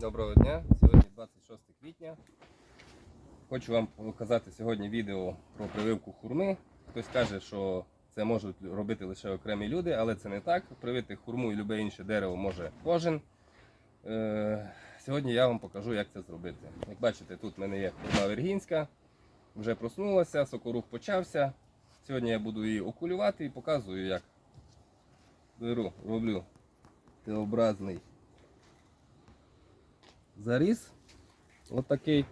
Доброго дня! Сьогодні 26 квітня. Хочу вам показати сьогодні відео про прививку хурми. Хтось каже, що це можуть робити лише окремі люди, але це не так. Привити хурму і любе інше дерево може кожен. Е, Сьогодні я вам покажу, як це зробити. Як бачите, тут в мене є хурма вергінська, вже проснулася, сокорух почався. Сьогодні я буду її окулювати і показую, як беру, роблю Т-образний заріз. Отакий.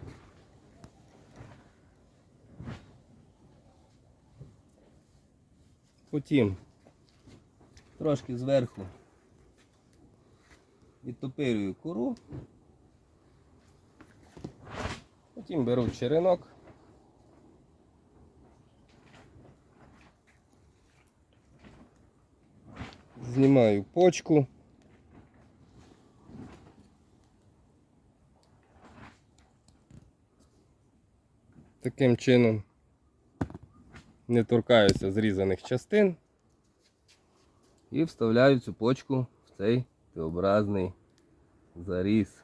Потім трошки зверху відтопирюю кору. Потім беру черенок. Знімаю почку. Таким чином не торкаюся зрізаних частин і вставляю цю почку в цей Т-образний заріз.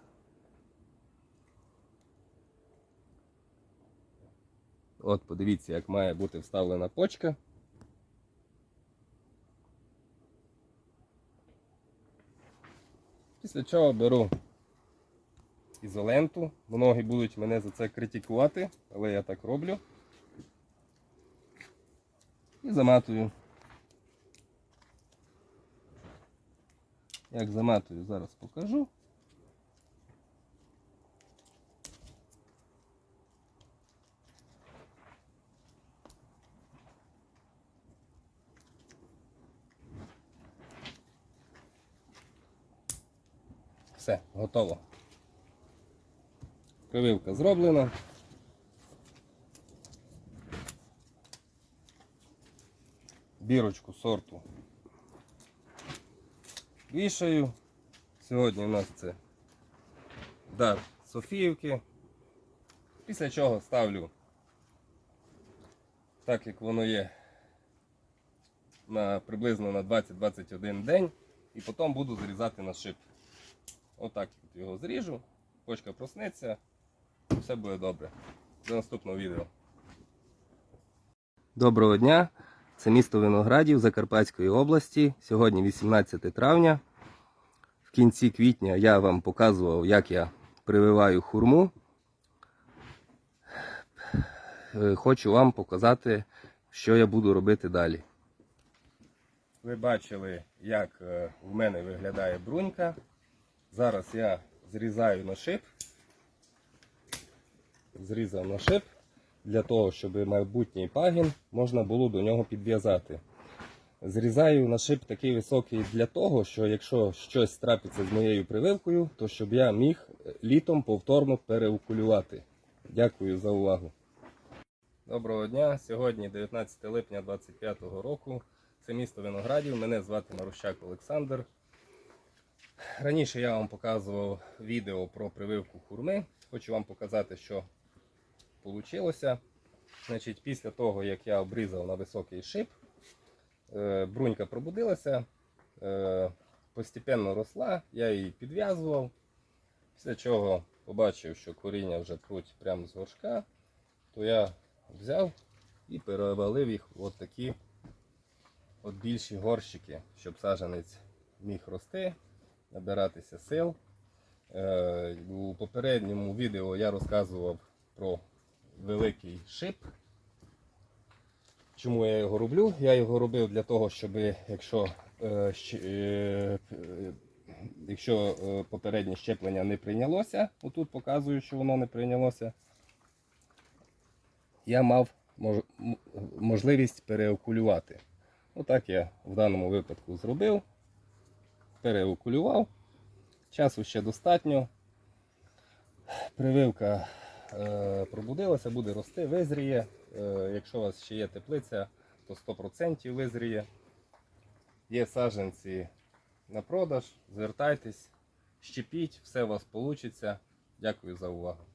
От подивіться, як має бути вставлена почка. Після чого беру ізоленту. Многі будуть мене за це критикувати, але я так роблю. І заматую. Як заматую, зараз покажу. Все, готово. Прививка зроблена. Бірочку сорту вішаю. Сьогодні у нас це дар Софіївки. Після чого ставлю так, як воно є на приблизно на 20-21 день і потім буду зрізати на шип. Отак от його зріжу, почка проснеться, все буде добре. До наступного відео. Доброго дня! Це місто Виноградів Закарпатської області. Сьогодні 18 травня. В кінці квітня я вам показував, як я прививаю хурму. Е, Хочу вам показати, що я буду робити далі. Ви бачили, як е, в мене виглядає брунька. Зараз я зрізаю на шип. Зрізав на шип для того, щоб майбутній пагін можна було до нього підв'язати. Зрізаю на шип такий високий для того, що якщо щось трапиться з моєю прививкою, то щоб я міг літом повторно переукулювати. Дякую за увагу. Доброго дня. Сьогодні 19 липня 2025 року. Це місто Виноградів. Мене звати Марущак Олександр. Раніше я вам показував відео про прививку хурми. Хочу вам показати, що вийшло. Значить, після того, як я обрізав на високий шип, е, брунька пробудилася, е, постепенно росла, я її підв'язував. Після чого побачив, що коріння вже пруть прямо з горшка, то я взяв і перевалив їх в такі от більші горщики, щоб саджанець міг рости, набиратися сил. Е, У попередньому відео я розказував про великий шип. Чому я його роблю? Я його робив для того, щоб якщо, е, е, е, якщо попереднє щеплення не прийнялося, отут показую, що воно не прийнялося, я мав мож- можливість переокулювати. Отак я в даному випадку зробив. Переокулював. Часу ще достатньо. Прививка пробудилася, буде рости, визріє. Е, якщо у вас ще є теплиця, то 100% визріє. Є саджанці на продаж, звертайтесь, щепіть, все у вас вийде. Дякую за увагу.